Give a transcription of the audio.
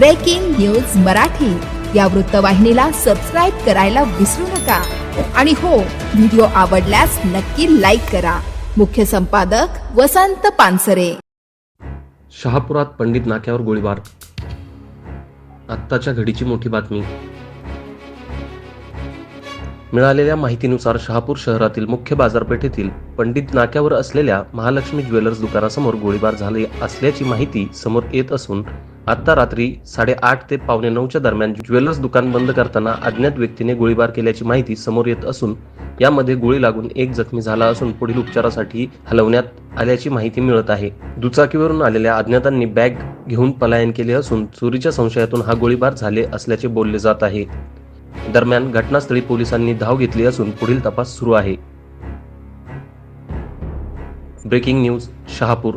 Breaking news Marathi या वृत्तवाहिनीला subscribe करायला विसरू नका. आणि हो व्हिडिओ आवडल्यास नक्की लाईक करा. मुख्य संपादक वसंत पानसरे. शहापुरात पंडित नाक्यावर गोळीबार. आत्ताच्या घडीची मोठी बातमी. मिळालेल्या माहितीनुसार शहापूर शहरातील मुख्य बाजारपेठेतील पंडित नाक्यावर असलेल्या महालक्ष्मी ज्वेलर्स दुकानासमोर गोळीबार झाले असल्याची माहिती समोर येत असून आत्ता रात्री साडेआठ ते पावणे नऊच्या दरम्यान ज्वेलर्स दुकान बंद करताना अज्ञात व्यक्तीने गोळीबार केल्याची माहिती समोर येत असून यामध्ये गोळी लागून एक जखमी झाला असून पुढील उपचारासाठी हलवण्यात आल्याची माहिती मिळत आहे. दुचाकीवरून आलेल्या अज्ञातांनी बॅग घेऊन पलायन केले असून चोरीच्या संशयातून हा गोळीबार झाले असल्याचे बोलले जात आहे. दरम्यान घटनास्थळी पोलिसांनी धाव घेतली असून पुढील तपास सुरू आहे. Breaking news Shahapur.